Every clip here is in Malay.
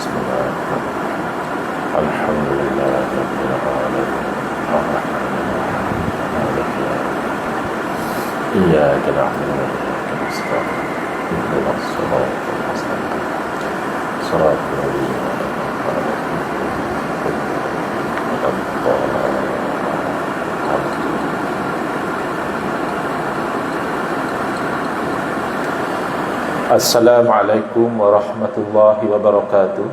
بسم الله الحمد لله رب العالمين. الرحمن الرحيم إياك نعبد وإياك نستعين. اهدنا الصراط المستقيم. صراط الذين السلام عليكم ورحمة الله وبركاته.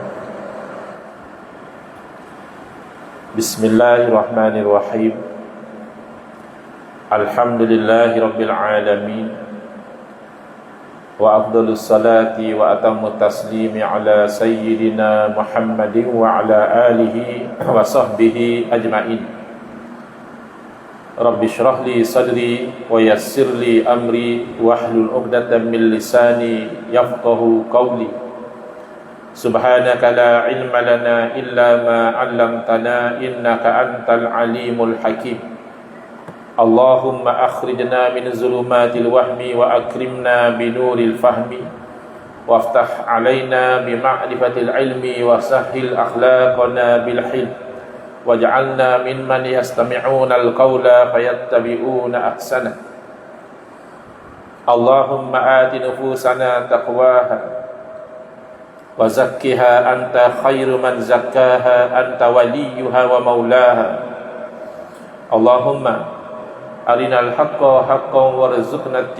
بسم الله الرحمن الرحيم. الحمد لله رب العالمين. وأفضل الصلاة وأتم التسليم على سيدنا محمد وعلى آله وصحبه أجمعين. Li sadri wa yassir li amri wahlul 'uqdatam min lisani yafqahu qawli. Subhanaka la ilma lana illa ma 'allamtana innaka antal alimul hakim. Allahumma akhrijna min zulumatil wahmi wa akrimna bi nuril fahmi. Waftah alaina bi ma'rifatil ilmi wa sahhil akhlaqana bil hilm waj'alna mimman yastami'una al-qawla fayattabi'una ahsana Allahumma ati nufusana taqwaha wa zakkiha anta khairu man zakkaha anta waliyuha wa maulaha Allahumma arina al-haqqa haqqan warzuqna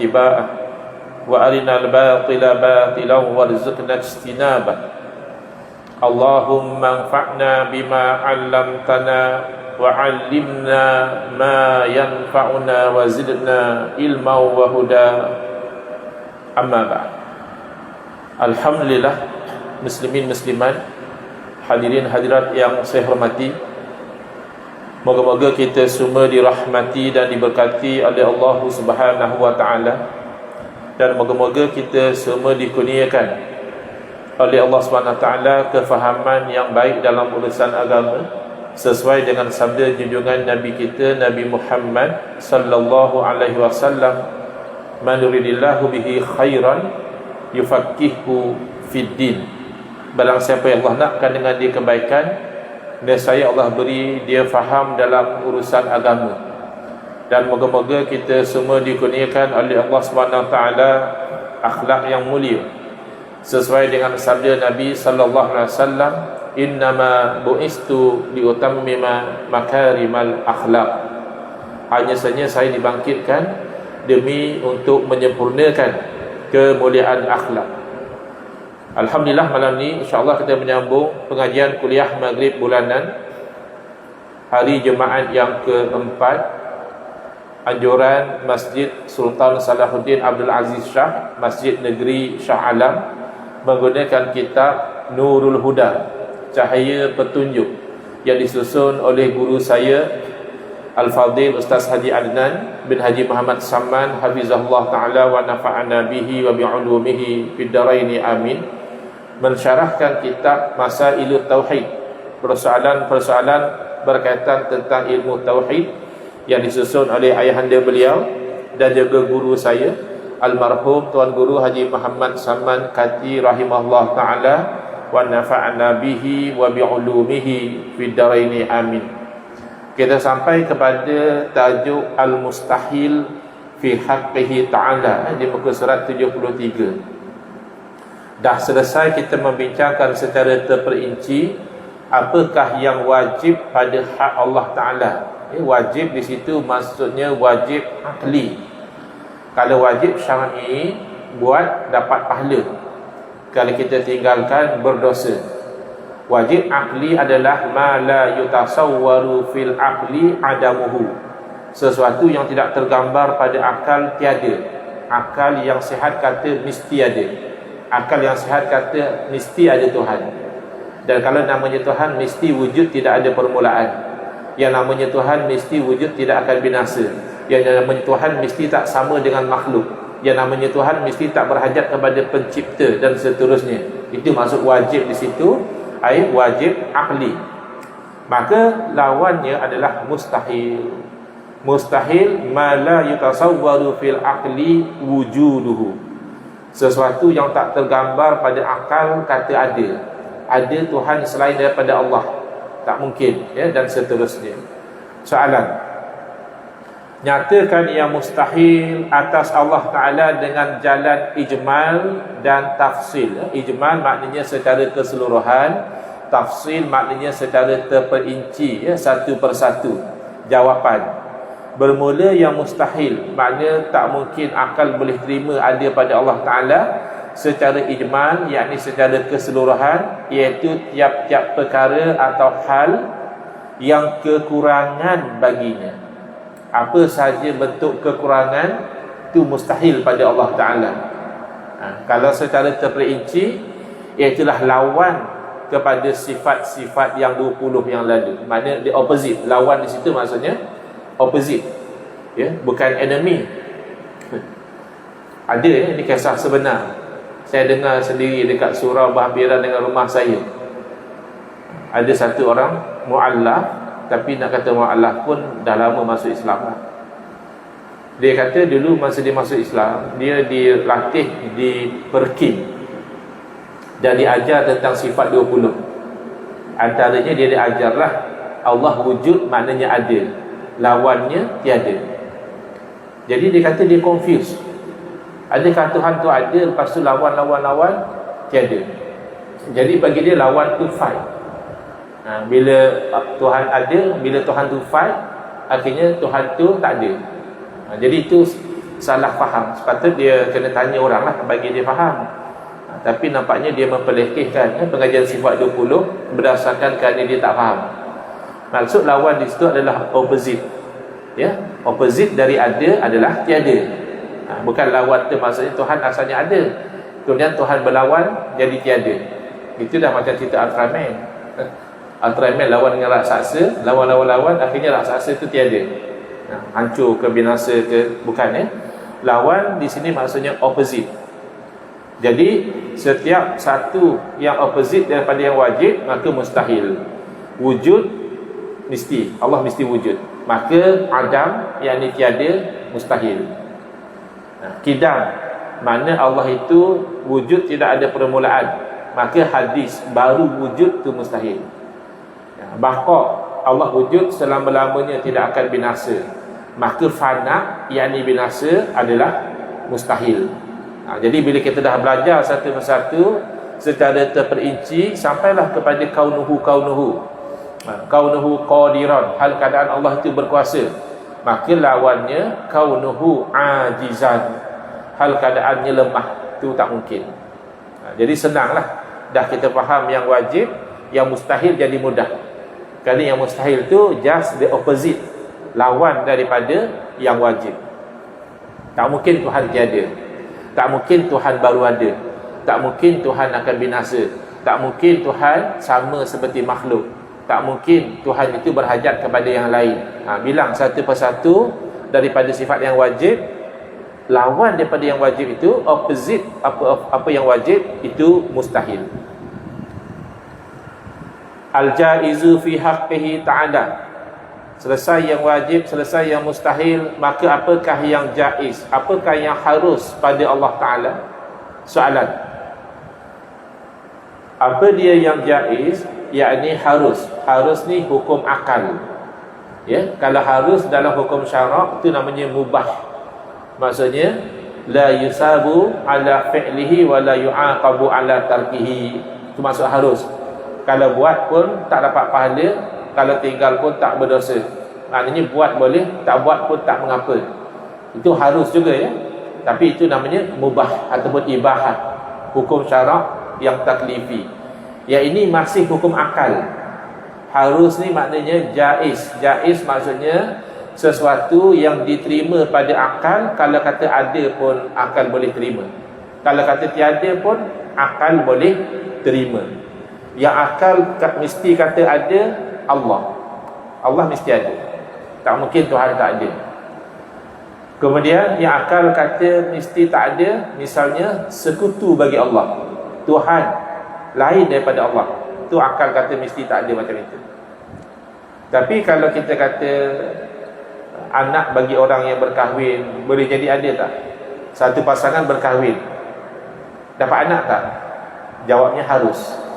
اللهم انفعنا بما علمتنا وعلمنا ما ينفعنا وزدنا علما وهدى أما بعد Alhamdulillah Muslimin Musliman Hadirin hadirat yang saya hormati Moga-moga kita semua dirahmati dan diberkati oleh Allah Subhanahu wa taala dan moga-moga kita semua dikurniakan oleh Allah SWT kefahaman yang baik dalam urusan agama sesuai dengan sabda junjungan Nabi kita Nabi Muhammad sallallahu alaihi wasallam man yuridillahu bihi khairan yufaqihu fid din. Barang siapa yang Allah nakkan dengan dia kebaikan nescaya Allah beri dia faham dalam urusan agama. Dan moga-moga kita semua dikurniakan oleh Allah SWT akhlak yang mulia sesuai dengan sabda Nabi sallallahu alaihi wasallam innama buistu liutammima makarimal akhlak hanya saja saya dibangkitkan demi untuk menyempurnakan kemuliaan akhlak. Alhamdulillah malam ni insyaallah kita menyambung pengajian kuliah maghrib bulanan hari Jumaat yang keempat anjuran Masjid Sultan Salahuddin Abdul Aziz Shah Masjid Negeri Shah Alam menggunakan kitab Nurul Huda Cahaya Petunjuk yang disusun oleh guru saya Al-Fadhil Ustaz Haji Adnan bin Haji Muhammad Saman Hafizahullah Ta'ala wa nafa'ana bihi wa bi'ulumihi fidaraini amin. Mensyarahkan kitab Masailu Tauhid persoalan-persoalan berkaitan tentang ilmu Tauhid yang disusun oleh ayahanda beliau dan juga guru saya almarhum Tuan Guru Haji Muhammad Saman Kati rahimahullah taala wa nafa'na bihi wa bi'ulumihi fid dharaini amin. Kita sampai kepada tajuk al-mustahil fi haqqihi ta'ala di muka surat 73. Dah selesai kita membincangkan secara terperinci apakah yang wajib pada hak Allah Taala. Eh, wajib di situ maksudnya wajib akli kalau wajib syar'i buat dapat pahala. Kalau kita tinggalkan berdosa. Wajib akli adalah ma la yutasawwaru fil akli adamuhu. Sesuatu yang tidak tergambar pada akal tiada. Akal yang sihat kata mesti ada. Akal yang sihat kata mesti ada Tuhan. Dan kalau namanya Tuhan mesti wujud tidak ada permulaan. Yang namanya Tuhan mesti wujud tidak akan binasa yang namanya Tuhan mesti tak sama dengan makhluk. Yang namanya Tuhan mesti tak berhajat kepada pencipta dan seterusnya. Itu masuk wajib di situ ai wajib akli. Maka lawannya adalah mustahil. Mustahil ma la yutasawwaru fil aqli wujuduhu. Sesuatu yang tak tergambar pada akal kata ada. Ada Tuhan selain daripada Allah. Tak mungkin ya dan seterusnya. Soalan nyatakan yang mustahil atas Allah Ta'ala dengan jalan ijmal dan tafsil. Ijmal maknanya secara keseluruhan tafsil maknanya secara terperinci ya, satu persatu. Jawapan. Bermula yang mustahil maknanya tak mungkin akal boleh terima ada pada Allah Ta'ala secara ijmal yakni secara keseluruhan iaitu tiap-tiap perkara atau hal yang kekurangan baginya apa sahaja bentuk kekurangan itu mustahil pada Allah Ta'ala. Ha, kalau secara terperinci iaitulah lawan kepada sifat-sifat yang 20 yang lalu. Mana the opposite. Lawan di situ maksudnya opposite. Ya bukan enemy. Ada ya ini kisah sebenar. Saya dengar sendiri dekat surau berhampiran dengan rumah saya. Ada satu orang mu'allaf tapi nak kata mu'alaf pun dah lama masuk Islam. Lah. Dia kata dulu masa dia masuk Islam Dia dilatih di Perkim Dan diajar tentang sifat 20 Antaranya dia diajarlah Allah wujud maknanya ada Lawannya tiada. Jadi dia kata dia confused. Adakah Tuhan tu ada Lepas tu lawan-lawan-lawan Tiada. Jadi bagi dia lawan tu fight ha, bila Tuhan ada bila Tuhan tu fight akhirnya Tuhan tu tak ada. Ha, jadi itu salah faham. Sepatutnya dia kena tanya orang lah bagi dia faham. Ha, tapi nampaknya dia memperlekehkan ya, pengajian sifat 20 berdasarkan kerana dia tak faham. Maksud lawan di situ adalah opposite. Ya opposite dari ada adalah tiada. Ha, bukan lawan tu maksudnya Tuhan asalnya ada. Kemudian Tuhan berlawan jadi tiada. Itu dah macam cerita Ultraman Ultraman lawan dengan raksasa Lawan-lawan-lawan Akhirnya raksasa itu tiada. Ha, Hancur ke binasa ke Bukan ya Lawan di sini maksudnya opposite. Jadi Setiap satu yang opposite Daripada yang wajib Maka mustahil. Wujud Mesti. Allah mesti wujud. Maka Adam Yang tiada Mustahil. Ha, Kidam. Mana Allah itu Wujud tidak ada permulaan. Maka hadis Baru wujud itu mustahil Baqa Allah wujud selama-lamanya tidak akan binasa. Maka fana yang ini binasa adalah mustahil. Ha, Jadi bila kita dah belajar satu persatu Secara terperinci Sampailah kepada kaunuhu kaunuhu. Ha, Kaunuhu qadiran Hal keadaan Allah itu berkuasa. Maka lawannya kaunuhu ajizan Hal keadaannya lemah Itu tak mungkin. Ha, Jadi senanglah Dah kita faham yang wajib Yang mustahil jadi mudah Kerana yang mustahil tu just the opposite. Lawan daripada yang wajib. Tak mungkin Tuhan tiada. Tak mungkin Tuhan baru ada. Tak mungkin Tuhan akan binasa. Tak mungkin Tuhan sama seperti makhluk. Tak mungkin Tuhan itu berhajat kepada yang lain. Ha, Bilang satu persatu Daripada sifat yang wajib. Lawan daripada yang wajib itu Opposite apa apa yang wajib Itu mustahil Al-jaizu fi haqqihi ta'ala. Selesai yang wajib, selesai yang mustahil Maka apakah yang jaiz? Apakah yang harus pada Allah Ta'ala? Soalan. Apa dia yang jaiz? Yakni harus. Harus ni hukum akal. Ya, Kalau harus dalam hukum syarak Itu namanya mubah. Maksudnya La yusabu ala fi'lihi Wa la yu'aqabu ala tarkihi. Itu maksud harus kalau buat pun tak dapat pahala Kalau tinggal pun tak berdosa. Maknanya buat boleh Tak buat pun tak mengapa. Itu harus juga ya. Tapi itu namanya mubah Ataupun ibahat Hukum syarak yang taklifi. Yang ini masih hukum akal. Harus ni maknanya jais. Jais maksudnya Sesuatu yang diterima pada akal Kalau kata ada pun akal boleh terima. Kalau kata tiada pun Akal boleh terima yang akal mesti kata ada Allah. Allah mesti ada. Tak mungkin Tuhan tak ada. Kemudian yang akal kata mesti tak ada misalnya sekutu bagi Allah. Tuhan lain daripada Allah. Tu akal kata mesti tak ada macam itu. Tapi kalau kita kata anak bagi orang yang berkahwin boleh jadi ada tak? Satu pasangan berkahwin. Dapat anak tak? Jawabnya harus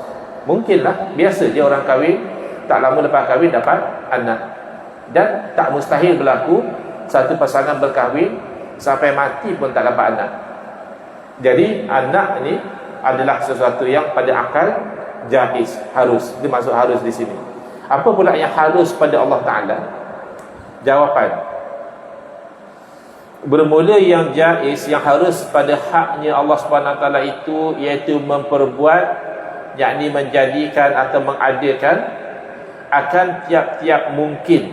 mungkinlah. Biasa dia orang kahwin tak lama lepas kahwin dapat anak. Dan tak mustahil berlaku satu pasangan berkahwin sampai mati pun tak dapat anak. Jadi anak ni adalah sesuatu yang pada akal jahis harus. Dia masuk harus di sini. Apa pula yang harus pada Allah Taala? Jawapan. Bermula yang jais yang harus pada haknya Allah Subhanahu taala itu iaitu memperbuat yakni menjadikan atau mengadakan akan tiap-tiap mungkin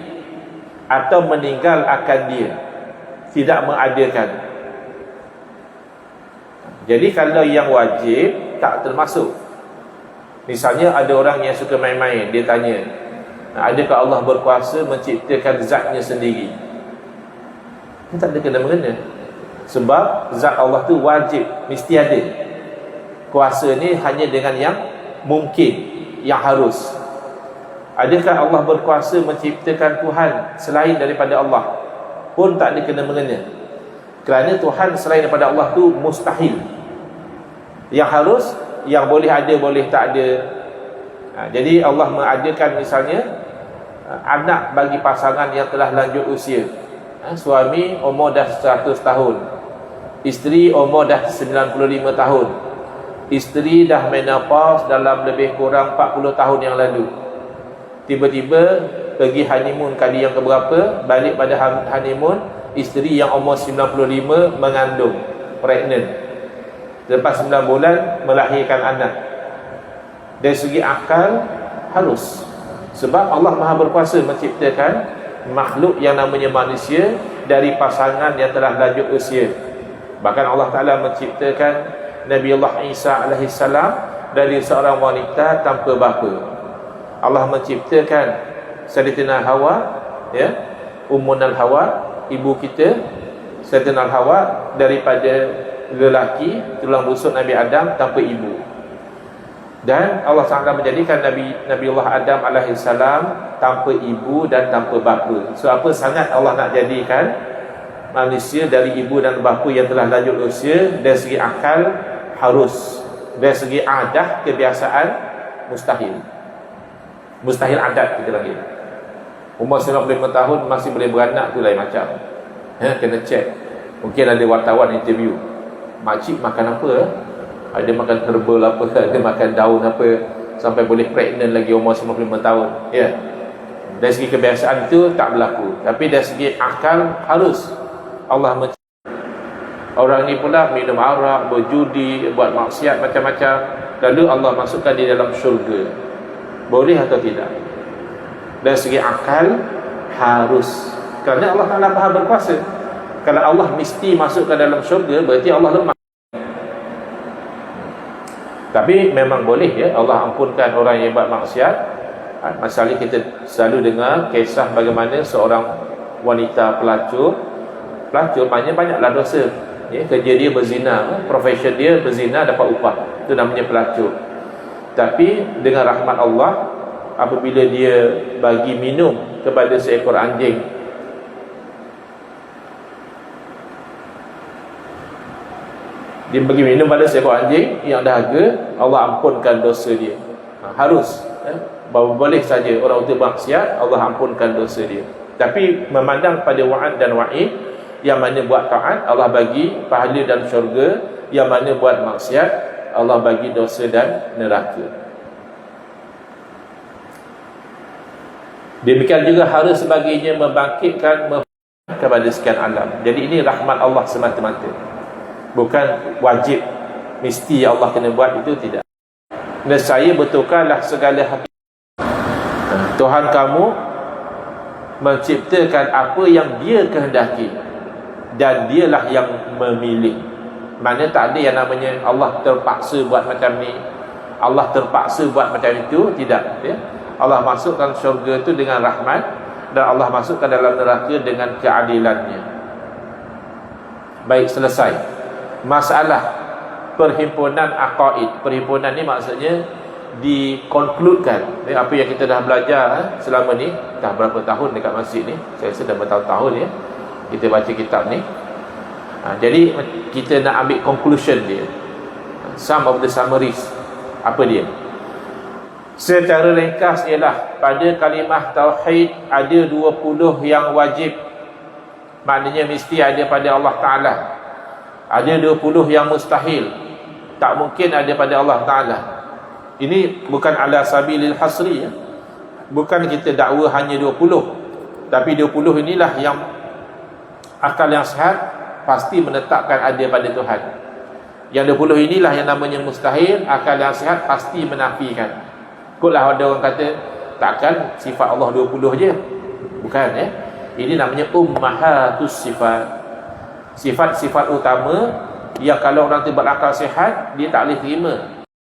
atau meninggal akan dia. Tidak mengadakan jadi kalau yang wajib tak termasuk. Misalnya ada orang yang suka main-main dia tanya adakah Allah berkuasa menciptakan zatnya sendiri? Ini tak ada kena-mengena. Sebab zat Allah tu wajib Mesti ada. Kuasa ni hanya dengan yang Mungkin Yang harus. Adakah Allah berkuasa menciptakan Tuhan Selain daripada Allah? Pun tak ada kena-mengena Kerana Tuhan selain daripada Allah tu Mustahil. Yang harus Yang boleh ada boleh tak ada. Ha, Jadi Allah mengadakan misalnya Anak bagi pasangan yang telah lanjut usia. Ha, suami umur dah 100 tahun. Isteri umur dah 95 tahun isteri dah menopause dalam lebih kurang 40 tahun yang lalu. Tiba-tiba pergi honeymoon kali yang keberapa balik pada honeymoon isteri yang umur 95 mengandung pregnant. Lepas 9 bulan melahirkan anak. Dari segi akal harus sebab Allah Maha berkuasa menciptakan makhluk yang namanya manusia dari pasangan yang telah lanjut usia. Bahkan Allah Ta'ala menciptakan Nabi Allah Isa AS dari seorang wanita tanpa bapa Allah menciptakan Saditina Hawa ya, Ummunal Hawa ibu kita Saditina Hawa daripada lelaki tulang busuk Nabi Adam tanpa ibu dan Allah Taala menjadikan Nabi Nabi Allah Adam salam tanpa ibu dan tanpa bapa. So apa sangat Allah nak jadikan manusia dari ibu dan bapa yang telah lanjut usia dari segi akal harus dari segi adat kebiasaan mustahil. Mustahil adat kita lagi. Umur 95 tahun masih boleh beranak tu lain macam. Ya, kena cek. Mungkin ada wartawan interview. Makcik makan apa? ada makan herbal apa ada makan daun apa sampai boleh pregnant lagi umur 55 tahun ya dari segi kebiasaan itu tak berlaku tapi dari segi akal harus Allah orang ni pula minum arak berjudi buat maksiat macam-macam. Lalu Allah masukkan di dalam syurga. Boleh atau tidak? Dari segi akal harus. Kerana Allah Ta'ala maha berkuasa. Kalau Allah mesti masuk ke dalam syurga berarti Allah lemah. Tapi memang boleh ya. Allah ampunkan orang yang buat maksiat. Ha, masalah kita selalu dengar kisah bagaimana seorang wanita pelacur. Pelacur banyak banyaklah dosa. Ya, kerja dia berzina, profession dia berzina dapat upah. Itu namanya pelacur. Tapi dengan rahmat Allah apabila dia bagi minum kepada seekor anjing dia bagi minum pada seekor anjing yang dahaga Allah ampunkan dosa dia ha, harus eh? boleh saja orang itu maksiat Allah ampunkan dosa dia tapi memandang pada wa'ad dan wa'id yang mana buat taat Allah bagi pahala dan syurga. Yang mana buat maksiat Allah bagi dosa dan neraka. Demikian juga harus sebagainya membangkitkan kepada sekian alam. Jadi ini rahmat Allah semata-mata. Bukan wajib mesti Allah kena buat itu tidak. Saya betulkanlah segala hakikat Tuhan kamu menciptakan apa yang dia kehendaki dan dialah yang memilih. Mana tak ada yang namanya Allah terpaksa buat macam ni. Allah terpaksa buat macam itu tidak ya? Allah masukkan syurga itu dengan rahmat dan Allah masukkan dalam neraka dengan keadilannya. Baik selesai. Masalah perhimpunan aqaid. Perhimpunan ni maksudnya dikonkludekan eh, apa yang kita dah belajar eh, selama ni dah berapa tahun dekat masjid ni? Saya rasa dah bertahun-tahun ya kita baca kitab ni ha, jadi kita nak ambil conclusion dia some of the summaries apa dia Secara ringkas ialah pada kalimah tauhid ada 20 yang wajib. Maknanya mesti ada pada Allah Taala. Ada 20 yang mustahil. Tak mungkin ada pada Allah Taala. Ini bukan ala sabilil hasri ya. Bukan kita dakwa hanya 20. Tapi 20 inilah yang akal yang sehat pasti menetapkan ada pada Tuhan. Yang 20 inilah yang namanya mustahil, akal yang sehat pasti menafikan. Kutlah ada orang kata takkan sifat Allah 20 je. Bukan eh. Ini namanya ummahatus sifat. Sifat-sifat utama yang kalau orang tu berakal sihat dia tak boleh terima.